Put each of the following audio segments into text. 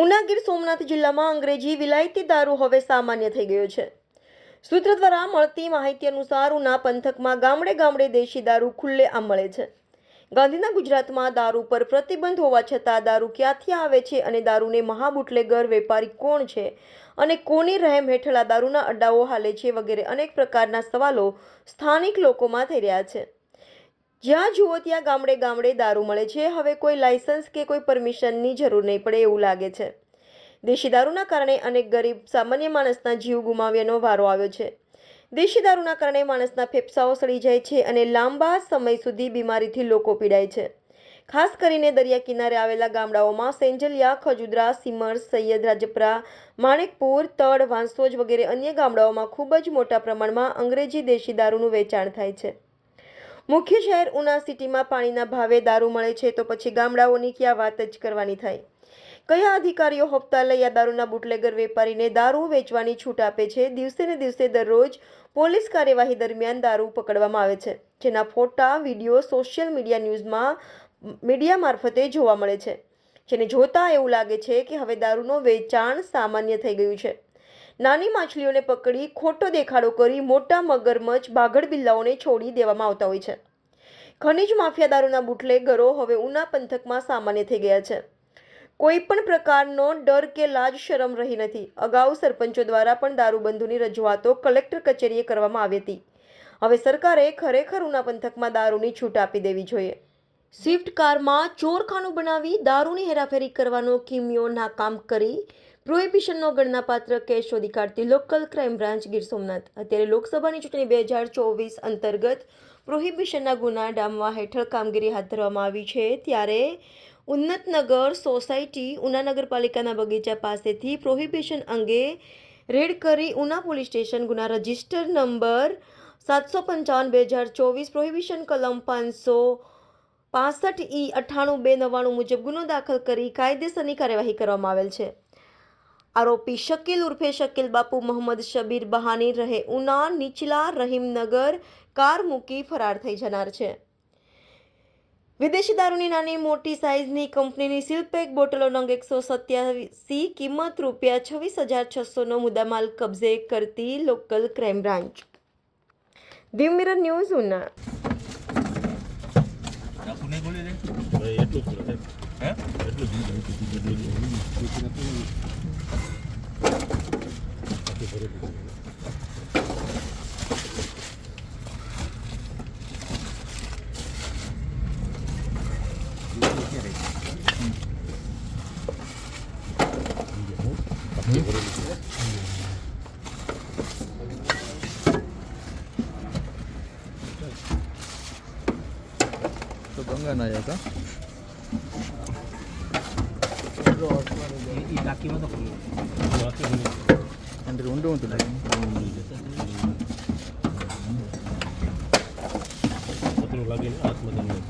ઉના ગીર સોમનાથ જિલ્લામાં અંગ્રેજી વિલાયતી દારૂ હવે સામાન્ય થઈ ગયો છે. સૂત્ર દ્વારા મળતી માહિતી અનુસાર ઉના પંથકમાં ગામડે ગામડે દેશી દારૂ ખુલ્લે આમ મળે છે. ગાંધીના ગુજરાતમાં દારૂ પર પ્રતિબંધ હોવા છતાં દારૂ ક્યાંથી આવે છે અને દારૂને મહાબુટલેગર વેપારી કોણ છે અને કોની રહેમ હેઠળ આ દારૂના અડ્ડાઓ હાલે છે વગેરે અનેક પ્રકારના સવાલો સ્થાનિક લોકોમાં થઈ રહ્યા છે. જ્યાં જુઓ ત્યાં ગામડે ગામડે દારૂ મળે છે. હવે કોઈ લાયસન્સ કે કોઈ પરમિશનની જરૂર નહીં પડે એવું લાગે છે. દેશી દારૂના કારણે અનેક ગરીબ સામાન્ય માણસના જીવ ગુમાવ્યાનો વારો આવ્યો છે. દેશી દારૂના કારણે માણસના ફેફસાઓ સડી જાય છે અને લાંબા સમય સુધી બીમારીથી લોકો પીડાય છે. ખાસ કરીને દરિયા કિનારે આવેલા ગામડાઓમાં સેન્જલિયા ખજુદરા, સિમર, સૈયદ રાજપરા, માણેકપુર તળ વાંસોજ વગેરે અન્ય ગામડાઓમાં ખૂબ જ મોટા પ્રમાણમાં અંગ્રેજી દેશી દારૂનું વેચાણ થાય છે. મુખ્ય શહેર ઉના સિટીમાં પાણીના ભાવે દારૂ મળે છે તો પછી ગામડાઓની ક્યાં વાત જ કરવાની થાય? કયા અધિકારીઓ હપ્તા લઈ આ દારૂના બુટલેગર વેપારીને દારૂ વેચવાની છૂટ આપે છે? દિવસે ને દિવસે દરરોજ પોલીસ કાર્યવાહી દરમિયાન દારૂ પકડવામાં આવે છે, જેના ફોટા, વીડિયો, સોશિયલ મીડિયા ન્યૂઝમાં મીડિયા મારફતે જોવા મળે છે, જેને જોતા એવું લાગે છે કે હવે દારૂનો વેચાણ સામાન્ય થઈ ગયું છે. નાની માછલીઓને પકડી ખોટો દેખાડો કરી મોટા મગરમચ્છ બાગડ બિલ્લાઓને છોડી દેવામાં આવતા હોય છે. ખનિજ માફિયા દારૂના બુટલેગરો હવે ઉના પંથકમાં સામાન્ય થઈ ગયા છે. કોઈ પણ પ્રકારનો ડર કે લાજ શરમ રહી નથી. અગાઉ સરપંચો દ્વારા પણ દારૂબંધુની રજૂઆતો કલેક્ટર કચેરીએ કરવામાં આવી હતી. હવે સરકારે ખરેખર ઉના પંથકમાં દારૂની છૂટ આપી દેવી જોઈએ. સ્વિફ્ટ કારમાં ચોરખાનું બનાવી દારૂની હેરાફેરી કરવાનો કિમિયો નાકામ કરી પ્રોહિબિશનનો ગણનાપાત્ર કેસ શોધી કાઢતી local crime branch Gir Somnath. અત્યારે લોકસભાની ચૂંટણી બે હજાર ચોવીસ અંતર્ગત પ્રોહિબિશનના ગુના ડામવા હેઠળ કામગીરી હાથ ધરવામાં આવી છે. ત્યારે ઉન્નતનગર સોસાયટી ઉના નગરપાલિકાના બગીચા પાસેથી પ્રોહિબિશન અંગે રેડ કરી ઉના પોલીસ સ્ટેશન ગુના રજિસ્ટર નંબર સાતસો પંચાવન બે હજાર ચોવીસ પ્રોહિબિશન કલમ પાંચસો પાસઠ ઈ અઠ્ઠાણું બે નવ્વાણું મુજબ ગુનો દાખલ કરી કાયદેસરની કાર્યવાહી કરવામાં આવેલ છે. આરોપી શકીલ ઉર્ફે શકીલ બાપુ મોહમ્મદ શબીર બહાની રહે ઉના નીચલા રહીમનગર કાર મૂકી ફરાર થઈ જનાર છે. વિદેશી દારૂની નાની મોટી સાઇઝની કંપનીની સીલપેક બોટલો નંગ એકસો સત્યાસી કિંમત રૂપિયા છવ્વીસ હજાર છસોનો મુદ્દામાલ કબજે કરતી local crime branch. Diu mirror news Una. બોલી એટલું જ હે? એટલું જ 버려보세요. 이게 뭐? 또 뭔가 나야가? 이거 어떻게 낚이면 더 보여. ઊંડું લાગે હો. એક મહિલા નથી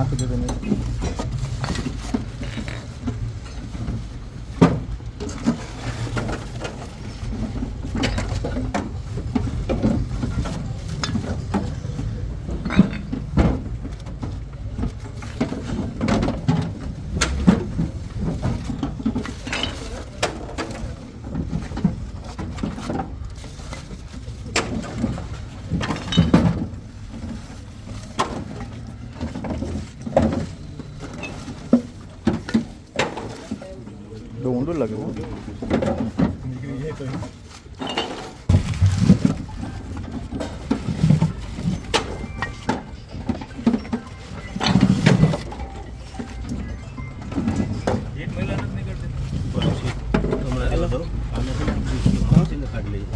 નીકળતી પછી હમણાં એલા તો આને છે ને કાઢીને કાઢી લઈએ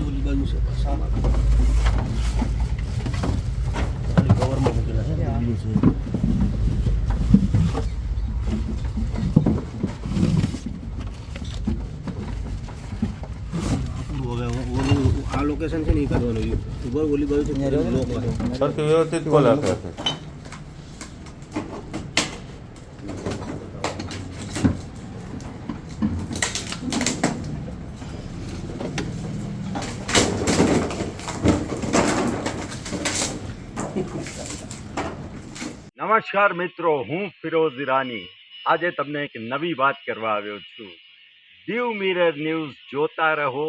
ઓલી બાજુ છે પાછા ખાલી કવરમાં મૂકેલા છે ને બીજું છે પૂરું હવે ઓલું આ લોકો લોકેશન છે ને એ કાઢવાનું. ઉપર ઓલી બાજુ છે સરખી વ્યવસ્થિત કોલ આપે નમસ્કાર મિત્રો હું ફિરોઝ ઈરાની. આજે તમને એક નવી વાત કરવા આવ્યો છું. દીવ મિરર ન્યૂઝ જોતા રહો